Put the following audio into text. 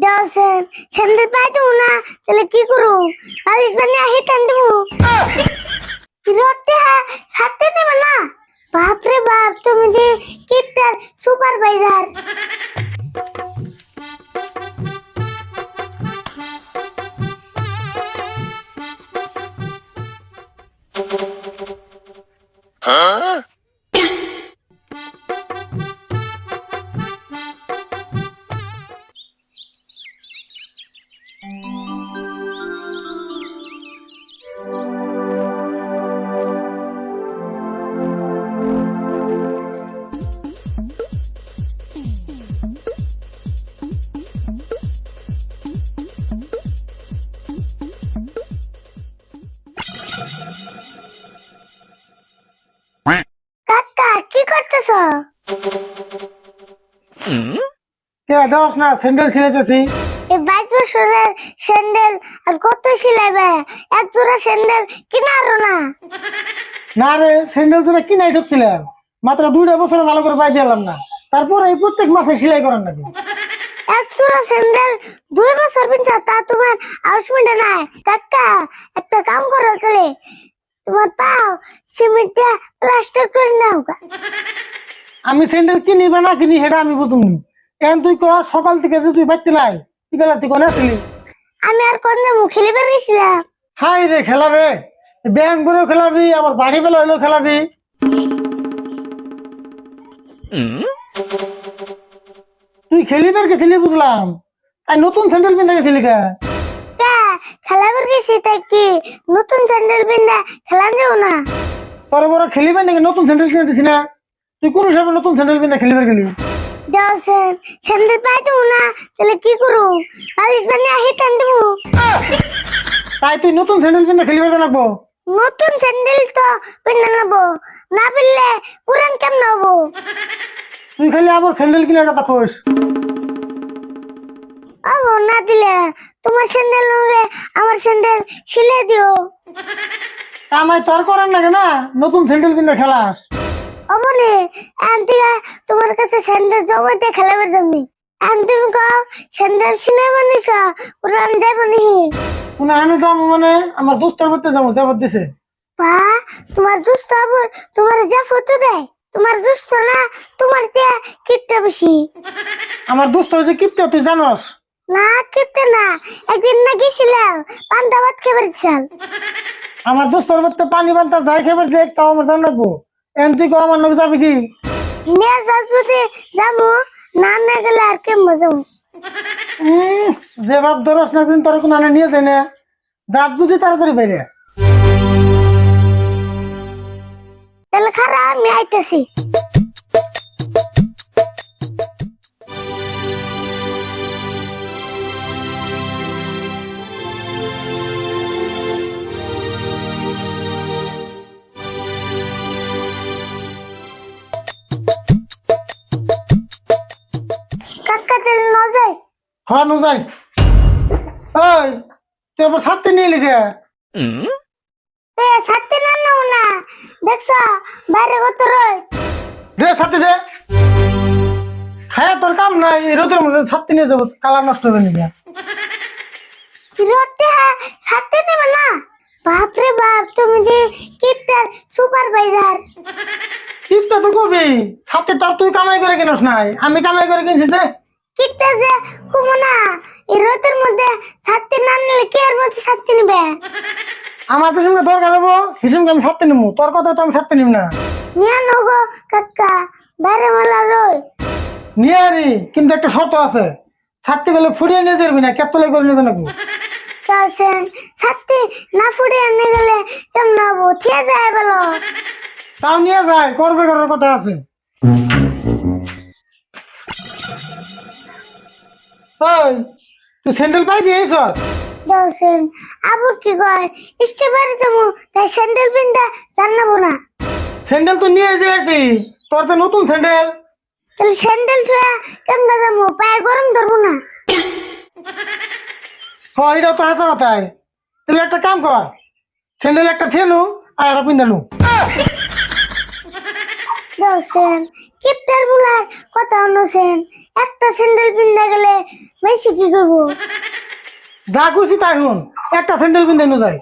দেওয়াছেন sandal পাই দেবো না তাহলে কি করু বালিশ বানিয়ে হিটান দেবো রতে হ্যাঁ ছাড়তে নেবে না বাপরে বাপ তুমি যে কিপটার সুপারভাইজার কাকা কে দেওয়াস না স্যান্ডেল ছিলাইতেছি এই বাইশ বছরের স্যান্ডেল আর কত সিলাইবে এক জোড়া স্যান্ডেল কিনারো না। না রে স্যান্ডেল তোরা কিনাই ঢুকছিলাম। মাত্র দুইটা বছরে ভালো করে পাই দিলাম না। তারপর এই প্রত্যেক মাসে সেলাই করার নাকি? এক জোড়া স্যান্ডেল দুই বছর পিছা তা তোমার আউসমেন্টে নাই। কাকা একটা কাম করো তোমার পাও সিমেন্টে প্লাস্টার করে নাও। আমি স্যান্ডেল কিনি বা না কিনি সেটা আমি বুঝুনি এখন তুই ক সকাল থেকে যে তুই বাড়তে নাই কি বেলা তুই কোনে আসলি? আমি আর কোন খেলে বেরিয়েছিলাম হাই রে খেলা রে ব্যাংক বলেও খেলাবি আবার বাড়ি বেলা হইলেও খেলাবি তুই খেলিবার গেছিলি বুঝলাম। তাই নতুন স্যান্ডেল পিন্ধে গেছিলি কে? কা? খেলা বেরিয়েছি তাই কি? নতুন স্যান্ডেল পিন্দা খেলা যাও না? বড় বড় খেলিবার নাকি নতুন স্যান্ডেল কিনে দিছি না? তুই কোন হিসাবে নতুন স্যান্ডেল খেলিবার গেলি স্যান্ডেল পাই দেবো না তাহলে কি করু? বালিশ বানিয়ে হিটান দেবো। তাই তুই নতুন স্যান্ডেল পিন্ধে খেলিবার জানাব নতুন স্যান্ডেল তো পিন্না নেব না পিনলে পুরান কেমন হব? তুই খালি আবার স্যান্ডেল কিনে কথা কোস ও না দিলে তোমার স্যান্ডেল আমার স্যান্ডেল ছিলে দিও। আমায় তোর করার না? নতুন স্যান্ডেল পিন্ধে খেলাস। অমনে আন্টিকা তোমার কাছে স্যান্ডেল জমাইতে খেলাবার জন্য। আমি তুমি কও স্যান্ডেল ছিলে বানিস পুরান যাইব নি। কোন আনে যাম মানে আমার দোস্তের মধ্যে যাব দিছে। বা তোমার দুস্থ আবার তোমার যা ফটো দেয় তোমার দুস্থ না তোমার তিয়া কিপটা বেশি। আমার দোস্ত যে কিপটা তুই জানস? না কিপটা না একদিন না গেছিলাম পান্তা ভাত খেয়ে চাল আমার দোস্তর মধ্যে পানি বান্তা যাই খেবার দেখ তাও আমার জান রাখব এন তুই কো আমার লোক যাবি কি? নিয়ে যাও যদি যাব না না গেলে আর কেমন যাব উম, যে ভাব ধরস না দিন তোর কোন আনে নিয়ে যায় না যার যদি তাড়াতাড়ি বাইরে তাহলে খারাপ আমি আইতেছি। হ্যাঁ নো যাই ওই তুই আবার ছাড়তে নিয়ে লিখে এ সাথে না নাও না। দেখছ বাইরে কত রয় দে ছাড়তে দে। খায়া তোর কাম নাই এই রোদের মধ্যে ছাড়তে নিয়ে যাব কালার নষ্ট হবে নাকি রতে হ্যাঁ সাথে নেবে না? বাপরে বাপ তুমি যে কিপটার সুপারভাইজার টিপটা তো করবি ছাড়তে তোর তুই কামাই করে কিনস নাই আমি কামাই করে কিনছি যে। কিপটা যে কুমো না এই রোদের মধ্যে সাথে না নিলে কে এর মধ্যে সাথে নেবে? আমার তো সঙ্গে দরকার হব হিসেবে আমি ছাড়তে নিবো তোর কথা তো আমি ছাড়তে নিব না। নিয়ে নগো কাকা বাইরে মেলা রয় নিয়ে আরি কিন্তু একটা শর্ত আছে ছাড়তে গেলে ফুরিয়ে নিয়ে যাবি না কেতলে করে নিয়ে জানাব কাছেন সাথে না ফুটে আনে গেলে কেমন হব? থিয়ে যায় বলো। তাও নিয়ে যায় করবে করার কথা আছে। ওই তুই স্যান্ডেল পাই দিয়েছ দোসেন আবুর কি কয়? ইষ্টে বাড়ি যাব তাই স্যান্ডেল পিনটা জানাব না। স্যান্ডেল তো নিয়ে যাইছি। তোর তো নতুন স্যান্ডেল তাহলে স্যান্ডেল ছুঁয়া কেমন যাব পায়ে গরম ধরবো না। হ্যাঁ এটা তো হাসা কথাই তাহলে একটা কাম কর। স্যান্ডেল একটা থেলু আর একটা পিন্দালু হচ্ছেন কিপটার বুলার কথা অন্যছেন একটা স্যান্ডেল পিন্দা গেলে মেসি কি করব? যা খুশি তাই হুন একটা স্যান্ডেল কিনতে নো যায়